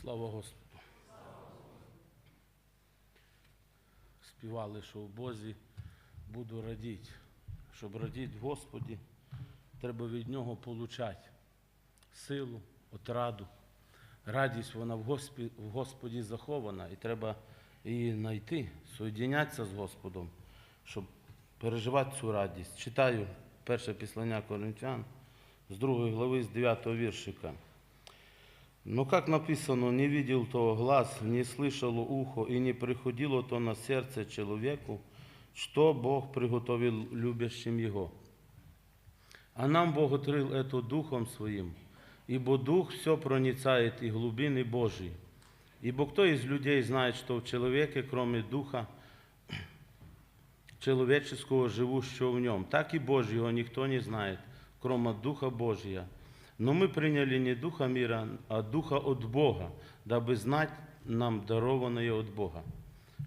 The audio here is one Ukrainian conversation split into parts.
Слава Господу. Співали, що в Бозі буду радіти. Щоб радіти Господі, треба від Нього получати силу, отраду. Радість вона в Господі, захована, і треба її знайти, соєдінятися з Господом, щоб переживати цю радість. Читаю перше післання Коринтян з другої глави, з 9 віршика. Но как написано, не видел то глаз, не слышало ухо и не приходило то на сердце человеку, что Бог приготовил любящим Его. А нам Бог открыл это Духом Своим, ибо Дух все проницает и глубины Божьи. Ибо кто из людей знает, что в человеке, кроме Духа человеческого, живущего в нем, так и Божьего никто не знает, кроме Духа Божия. Но мы приняли не Духа мира, а Духа от Бога, дабы знать нам дарованное от Бога.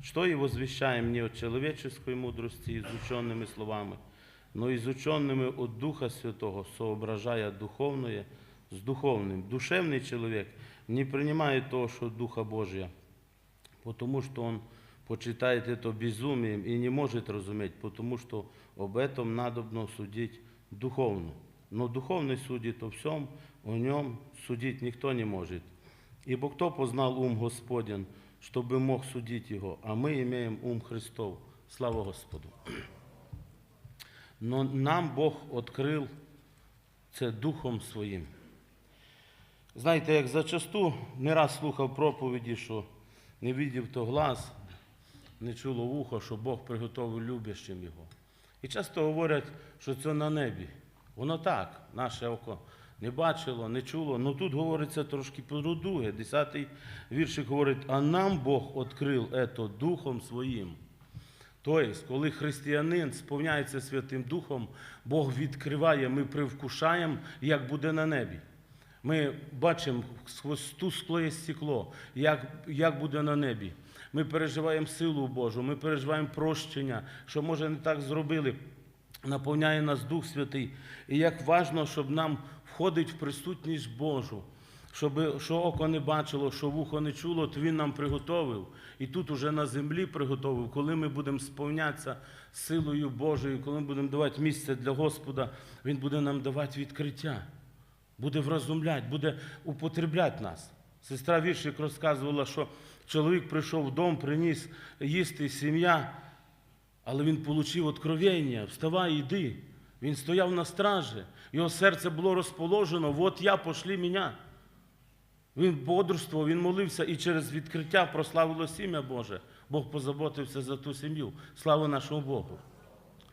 Что и возвещаем не от человеческой мудрости, изученными словами, но изученными от Духа Святого, соображая духовное с духовным. Душевный человек не принимает того, что от Духа Божия, потому что он почитает это безумием и не может разуметь, потому что об этом надобно судить духовно. Но духовный судит о всем, о нем судить никто не может. Ибо кто познал ум Господен, чтобы мог судить его, а мы имеем ум Христов. Слава Господу. Но нам Бог відкрив це Духом Своїм. Знаєте, як зачасту не раз слухав проповіді, що не видів то глаз, не чуло вухо, що Бог приготовив любящим його. І часто говорять, що це на небі. Воно так, наше око не бачило, не чуло. Ну тут говориться трошки по-друге. Десятий віршик говорить, а нам Бог відкрив це Духом Своїм. Тобто, коли християнин сповняється Святим Духом, Бог відкриває, ми привкушаємо, як буде на небі. Ми бачимо сквозь тускле стекло, як, як буде на небі. Ми переживаємо силу Божу, ми переживаємо прощення, що може не так зробили. Наповняє нас Дух Святий. І як важно, щоб нам входить в присутність Божу, щоб що око не бачило, що вухо не чуло, то Він нам приготовив. І тут уже на землі приготовив, коли ми будемо сповнятися силою Божою, коли ми будемо давати місце для Господа, Він буде нам давати відкриття, буде вразумляти, буде употребляти нас. Сестра Віршик розказувала, що чоловік прийшов в дом, приніс їсти сім'я. Але він отримав откровення, вставай, йди. Він стояв на стражі, його серце було розположено, от я, пошлі мене. Він бодрствував, він молився і через відкриття прославило сім'я Боже. Бог позаботився за ту сім'ю. Слава нашому Богу.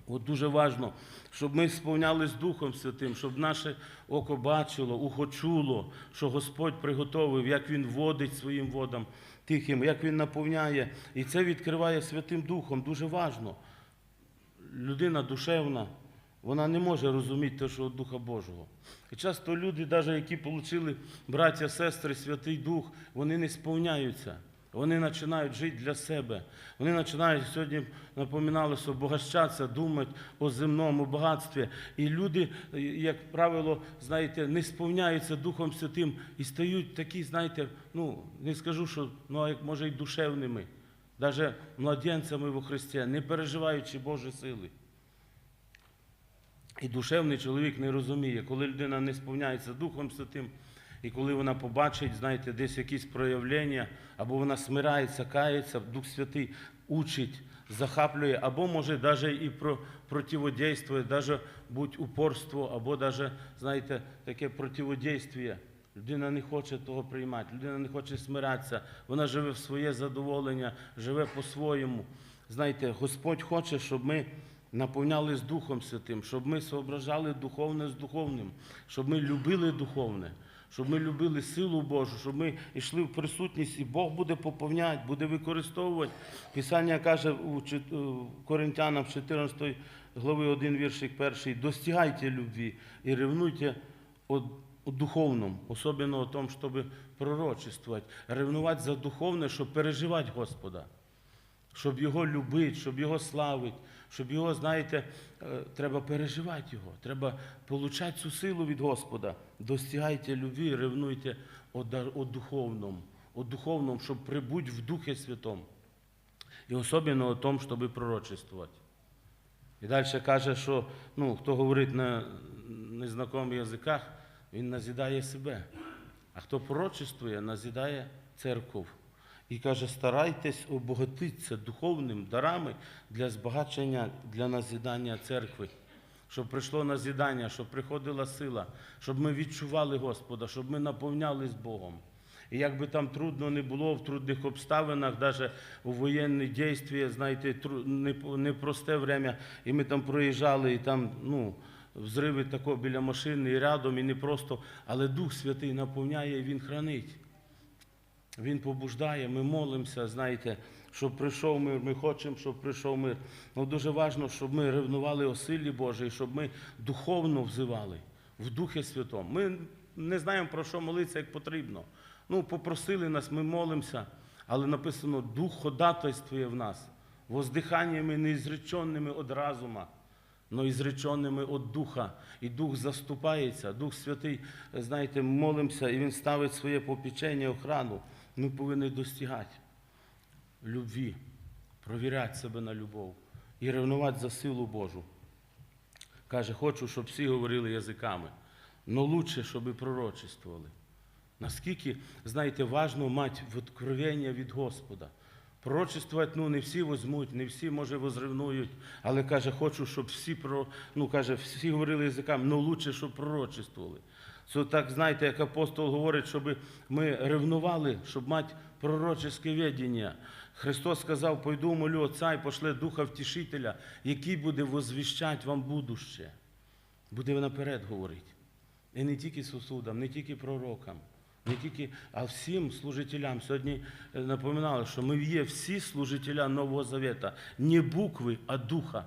От дуже важливо, щоб ми сповнялись Духом Святим, щоб наше око бачило, ухо чуло, що Господь приготовив, як Він водить своїм водам тихим, як Він наповняє. І це відкриває Святим Духом. Дуже важно. Людина душевна, вона не може розуміти те, що Духа Божого. І часто люди, навіть які отримали браття, сестри, Святий Дух, вони не сповняються. Вони починають жити для себе. Вони починають сьогодні напоминали, що думати о земному багатстві. І люди, як правило, знаєте, не сповняються Духом Святим і стають такі, знаєте, ну не скажу, що ну, як може й душевними, навіть младенцями во Христі, не переживаючи Божі сили. І душевний чоловік не розуміє, коли людина не сповняється Духом Святим, і коли вона побачить, знаєте, десь якісь проявлення, або вона смирається, кається, Дух Святий учить, захаплює, або може навіть і про противодействує, навіть будь упорство, або навіть, знаєте, таке противодействие. Людина не хоче того приймати, людина не хоче смиратися, вона живе в своє задоволення, живе по-своєму. Знаєте, Господь хоче, щоб ми наповнялись Духом Святим, щоб ми соображали духовне з духовним, щоб ми любили духовне, щоб ми любили силу Божу, щоб ми йшли в присутність, і Бог буде поповняти, буде використовувати. Писання каже у Коринтянам 14 глави 1 віршик 1, достигайте любві і ревнуйте о духовном, особенно о том, чтобы пророчествовать, ревнувати за духовне, щоб переживати Господа, щоб Його любити, щоб Його славити, щоб Його, знаєте, е, треба переживати Його, треба получати цю силу від Господа. Достигайте любві, ревнуйте о, духовному, о духовному, щоб прибути в Духе Святому. І особливо о том, щоб пророчествувати. І далі каже, що ну, хто говорить на незнакомих язиках, він назідає себе. А хто пророчествує, назідає церков. І каже, старайтесь обогатитися духовним дарами для збагачення, для назідання церкви. Щоб прийшло назідання, щоб приходила сила, щоб ми відчували Господа, щоб ми наповнялись Богом. І як би там трудно не було в трудних обставинах, навіть у воєнні дійства, знаєте, не- непросте время, і ми там проїжджали, і там, ну, взриви тако біля машини, і рядом, і не просто, але Дух Святий наповняє, і Він хранить. Він побуждає, ми молимося, знаєте, щоб прийшов мир. Ми хочемо, щоб прийшов мир. Ну дуже важливо, щоб ми ревнували о силі Божій, щоб ми духовно взивали в Духі Святому. Ми не знаємо про що молитися, як потрібно. Ну, попросили нас, ми молимося, але написано, Дух ходатайствує в нас, воздиханнями неізреченними від разума но і зреченими від Духа. І Дух заступається, Дух Святий, знаєте, молимося, і Він ставить своє попічення, охрану. Ми повинні достигати любві, провіряти себе на любов і ревнувати за силу Божу. Каже, хочу, щоб всі говорили язиками, але лучше, щоб і пророчествували. Наскільки, знаєте, важно мати відкровення від Господа. Пророчествувати, ну, не всі візьмуть, не всі, може, возревнують, але каже, хочу, щоб всі про, ну, каже, всі говорили язиками, але лучше, щоб пророчествували. Це так, знаєте, як апостол говорить, щоб ми ревнували, щоб мати пророчеське ведення. Христос сказав, пойду молю Отця і пошле Духа Втішителя, який буде возвіщати вам будуще. Буде наперед говорити. І не тільки сусудам, не тільки пророкам, не тільки, а всім служителям. Сьогодні е, напоминали, що ми є всі служителя Нового Завета, не букви, а духа.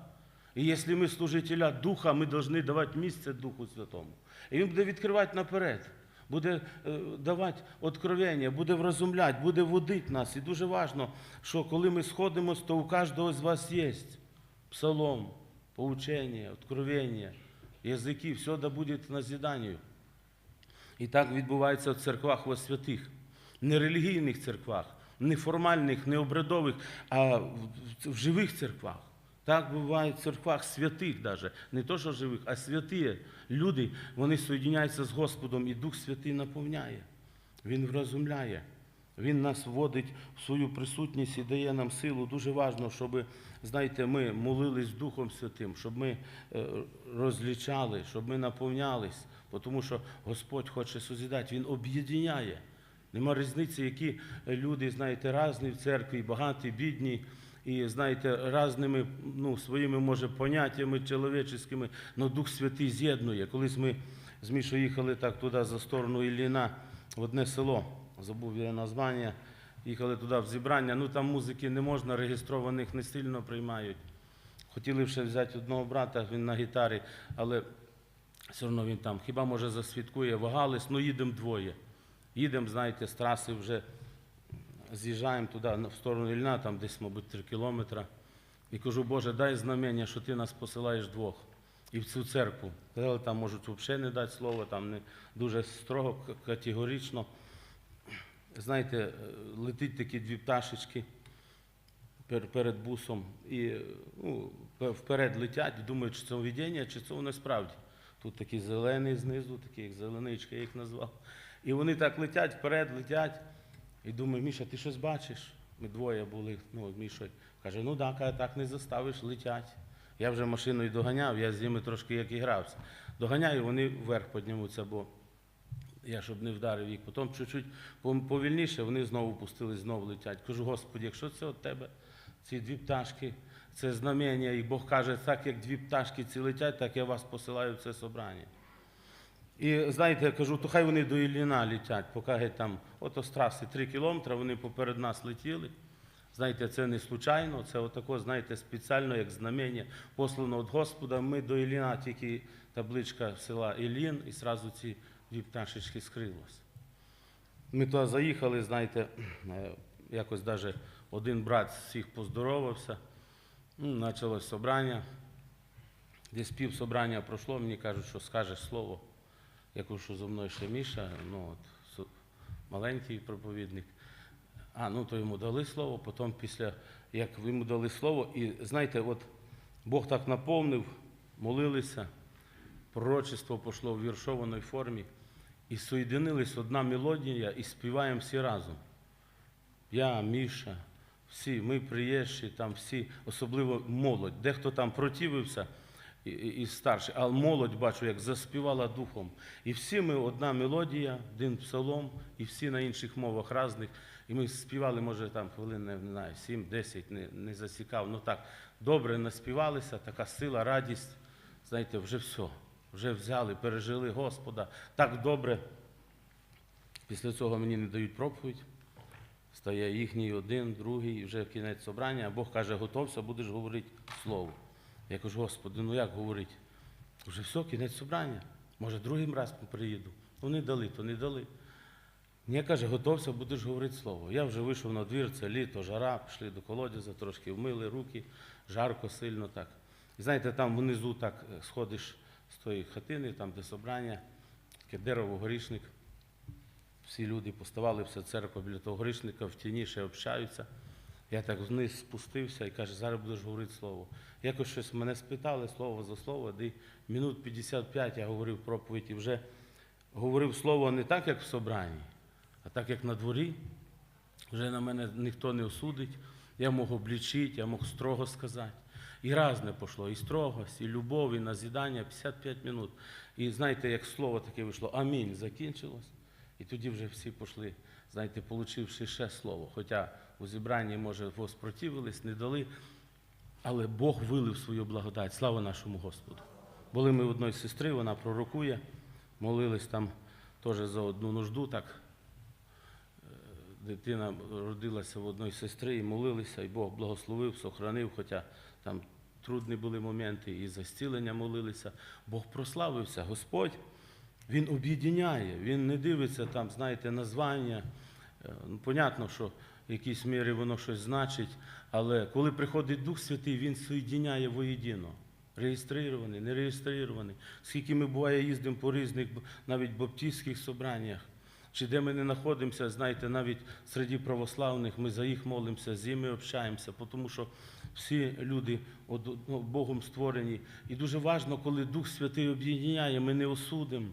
І якщо ми служителя духа, ми повинні давати місце Духу Святому. І він буде відкривати наперед, буде е, давати откровення, буде вразумляти, буде водити нас. І дуже важливо, що коли ми сходимося, то у кожного з вас є псалом, поучення, откровення, язики, все да буде назіданню. І так відбувається в церквах во святих, не релігійних церквах, не формальних, не обрядових, а в живих церквах. Так буває в церквах святих даже. Не то, що живих, а святі люди, вони соєдиняються з Господом, і Дух Святий наповняє. Він вразумляє. Він нас вводить в свою присутність і дає нам силу. Дуже важливо, щоб, знаєте, ми молились Духом Святим, щоб ми е, розлічали, щоб ми наповнялись, тому що Господь хоче созідати, Він об'єдняє. Нема різниці, які люди, знаєте, різні в церкві, багаті, бідні, і, знаєте, різними ну, своїми, може, поняттями чоловіческими, але Дух Святий з'єднує. Колись ми з Мішою їхали так туди за сторону Ілліна, в одне село, забув я названня, їхали туди в зібрання, ну там музики не можна, реєстрованих не сильно приймають. Хотіли ще взяти одного брата, він на гітарі, але все одно він там, хіба може засвідкує, вагались, ну їдемо двоє. Їдемо, знаєте, з траси вже з'їжджаємо туди, в сторону Ільна, там десь, мабуть, три кілометри. І кажу, Боже, дай знамення, що ти нас посилаєш двох. І в цю церкву. Казали, там можуть взагалі не дати слово, там не дуже строго, категорично. Знаєте, е, летить такі дві пташечки перед бусом і ну, вперед летять, думають, чи це видіння, чи це воно справді. Тут такий зелений знизу, такий як зеленичка, я їх назвав. І вони так летять, вперед летять. І думаю, Міша, ти щось бачиш? Ми двоє були, ну, Міша каже, ну так, каже, так не заставиш, летять. Я вже машиною доганяв, я з ними трошки як і грався. Доганяю, вони вверх піднімуться, бо я щоб не вдарив їх. Потім чуть-чуть повільніше, вони знову пустили, знову летять. Кажу, Господи, якщо це від тебе, ці дві пташки, це знамення, і Бог каже, так як дві пташки ці летять, так я вас посилаю в це собрання. І знаєте, я кажу, то хай вони до Ілліна летять, поки там, ото з траси 3 кілометри, вони поперед нас летіли. Знаєте, це не случайно, це отако, знаєте, спеціально, як знамення, послано від Господа. Ми до Ілліна тільки табличка села Іллін, і одразу ці дві пташечки скрилось. Ми туди заїхали, знаєте, е, якось навіть один брат всіх поздоровався. Ну, Почалось собрання. Десь пів собрання пройшло, мені кажуть, що скажеш слово. Я кажу, зо мною ще Міша, ну, от, маленький проповідник. А, ну то йому дали слово, потім після, як йому дали слово, і знаєте, от Бог так наповнив, молилися, пророчество пішло в віршованій формі, і соєдинились одна мелодія, і співаємо всі разом. Я, Міша, всі, ми приїжджі, там всі, особливо молодь. Дехто там противився і, і, і старший, а молодь бачу, як заспівала духом. І всі ми одна мелодія, один псалом, і всі на інших мовах різних. І ми співали, може, там хвилин, не знаю, 7-10, не, не засікав. Ну так, добре наспівалися, така сила, радість. Знаєте, вже все. Вже взяли, пережили Господа. Так добре. Після цього мені не дають проповідь. Стає їхній один, другий, вже кінець собрання, Бог каже, готовся, будеш говорити слово. Я кажу, Господи, ну як говорити? Вже все, кінець собрання. Може, другим разом приїду. Ну не дали, то не дали. Ні, каже, готовся, будеш говорити слово. Я вже вийшов на двір, це літо, жара, пішли до колодязя, трошки вмили руки, жарко, сильно так. І знаєте, там внизу так е, сходиш з тої хатини, там, де собрання, таке дерево, горішник. Всі люди поставали, вся церква біля того грішника, в тіні ще общаються. Я так вниз спустився і каже, зараз будеш говорити слово. Якось щось мене спитали слово за слово, де минут 55 я говорив проповідь і вже говорив слово не так, як в собранні, а так, як на дворі. Вже на мене ніхто не осудить. Я мог облічити, я мог строго сказати. І разне пішло, і строгость, і любов, і назідання 55 минут. І знаєте, як слово таке вийшло, амінь, закінчилось. І тоді вже всі пішли, знаєте, получивши ще слово. Хоча у зібранні, може, воспротивились, не дали, але Бог вилив свою благодать. Слава нашому Господу. Були ми одної сестри, вона пророкує, молились там теж за одну нужду, так дитина родилася в одної сестри і молилися, і Бог благословив, сохранив, хоча там трудні були моменти, і за зцілення молилися. Бог прославився, Господь, Він об'єдняє, Він не дивиться там, знаєте, названня. Е, Ну, понятно, що в якійсь мірі воно щось значить, але коли приходить Дух Святий, Він соєдиняє воєдино. Реєстрований, не реєстрований. Скільки ми буває їздимо по різних навіть баптистських собраннях, чи де ми не знаходимося, знаєте, навіть серед православних, ми за їх молимося, з ними общаємося, тому що всі люди ну, Богом створені. І дуже важливо, коли Дух Святий об'єднає, ми не осудимо.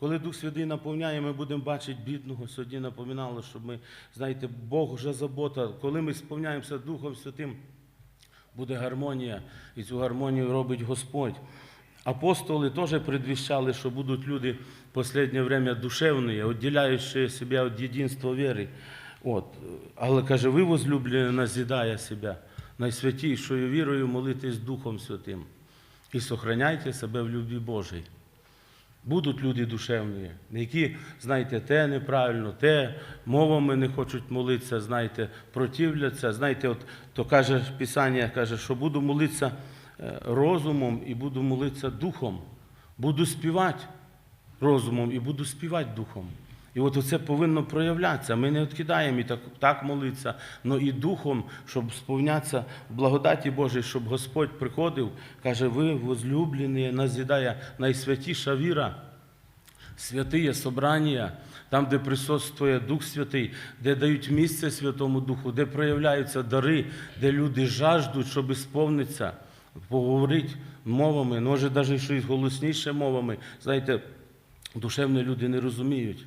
Коли Дух Святий наповняє, ми будемо бачити бідного. Сьогодні напоминало, щоб ми, знаєте, Бог вже забота. Коли ми сповняємося Духом Святим, буде гармонія, і цю гармонію робить Господь. Апостоли теж предвіщали, що будуть люди в останнє время душевні, відділяючи себе від єдинства віри. От. Але каже, ви, возлюблені, назідає себе найсвятішою вірою молитись Духом Святим і сохраняйте себе в любві Божій. Будуть люди душевні, які, знаєте, те неправильно, те мовами не хочуть молитися, знаєте, противляться. Знаєте, от то каже Писання, каже, що буду молитися е, розумом і буду молитися духом. Буду співати розумом і буду співати духом. І от це повинно проявлятися. Ми не відкидаємо і так, так молитися, але і духом, щоб сповнятися благодаті Божій, щоб Господь приходив, каже, ви возлюблені, назідає найсвятіша віра святые собрання, там, де присутствує Дух Святий, де дають місце Святому Духу, де проявляються дари, де люди жаждуть, щоб сповнитися, поговорити мовами, ну, може навіть щось голосніше мовами. Знаєте, душевні люди не розуміють.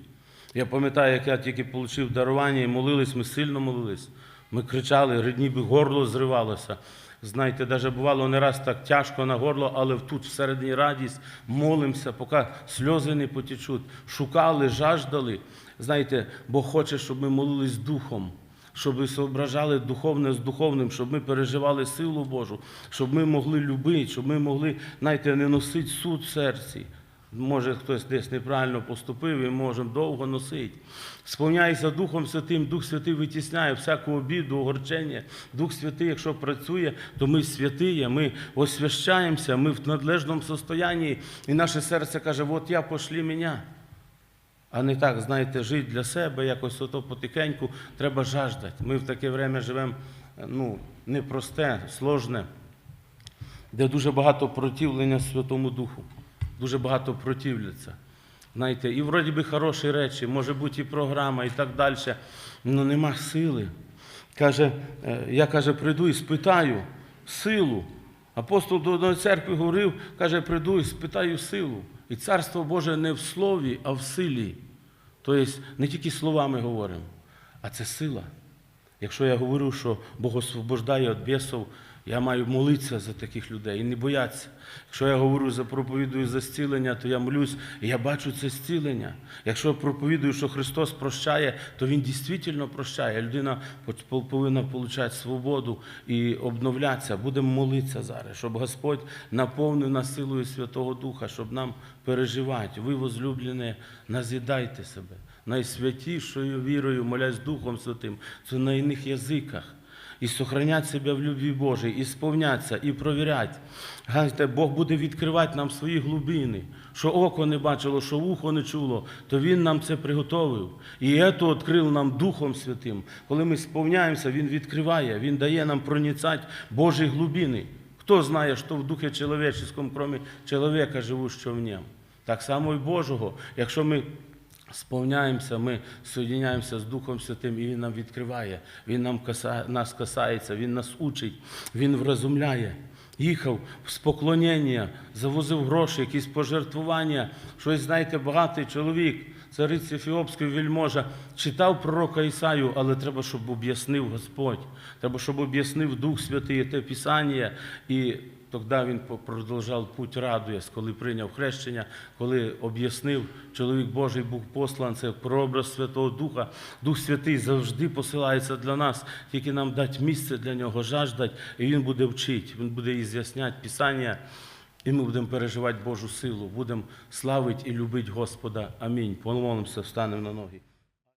Я пам'ятаю, як я тільки отримав дарування і молились, ми сильно молились. Ми кричали, ніби горло зривалося. Знаєте, навіть бувало не раз так тяжко на горло, але тут всередині радість, молимося, поки сльози не потічуть. Шукали, жаждали. Знаєте, Бог хоче, щоб ми молились духом, щоб зображали духовне з духовним, щоб ми переживали силу Божу, щоб ми могли любити, щоб ми могли, знаєте, не носити суд в серці. Може, хтось десь неправильно поступив і можемо довго носити. Сповняйся Духом Святим, Дух Святий витісняє всяку обіду, огорчення. Дух Святий, якщо працює, то ми святиє, ми освящаємося, ми в надлежному состоянні, і наше серце каже, от я пошлі мене. А не так, знаєте, жити для себе, якось ото потихеньку, треба жаждати. Ми в таке время живемо ну, непросте, сложне, де дуже багато противлення Святому Духу, дуже багато противляться. Знаєте, і вроді би хороші речі, може бути і програма, і так далі. але нема сили. Каже, е, я каже, прийду і спитаю силу. Апостол до одної церкви говорив, каже, прийду і спитаю силу. І царство Боже не в слові, а в силі. Тобто не тільки словами говоримо, а це сила. Якщо я говорю, що Бог освобождає від бісів, я маю молитися за таких людей і не боятися. Якщо я говорю за проповідую за зцілення, то я молюсь, і я бачу це зцілення. Якщо я проповідую, що Христос прощає, то Він дійсно прощає. Людина по- повинна отримати свободу і обновлятися. Будемо молитися зараз, щоб Господь наповнив нас силою Святого Духа, щоб нам переживати. Ви, возлюблені, назідайте себе найсвятішою вірою, молясь Духом Святим, це на іних язиках. І сохранять себе в любві Божій, і сповняться, і провірять. Бог буде відкривати нам свої глибини, що око не бачило, що вухо не чуло, то Він нам це приготовив. І це відкрив нам Духом Святим. Коли ми сповняємося, Він відкриває, Він дає нам проніцати Божі глибини. Хто знає, що в духе чоловіческом, крім чоловіка, живущого в ньому. Так само і Божого. Якщо ми сповняємося, ми соєдиняємося з Духом Святим, і Він нам відкриває, Він нам каса, нас касається, Він нас учить, Він вразумляє. Їхав з поклоніння, завозив гроші, якісь пожертвування. Щось, знаєте, багатий чоловік, цариці Ефіопської вельможа, читав пророка Ісаю, але треба, щоб об'яснив Господь. Треба, щоб об'яснив Дух Святий те Писання. І тоді він продовжав путь радуясь, коли прийняв хрещення, коли об'яснив, чоловік Божий був послан, це прообраз Святого Духа. Дух Святий завжди посилається для нас, тільки нам дати місце для нього, жаждать, і він буде вчити, він буде і з'ясняти Писання. І ми будемо переживати Божу силу, будемо славити і любити Господа. Амінь. Помолимося, встанемо на ноги.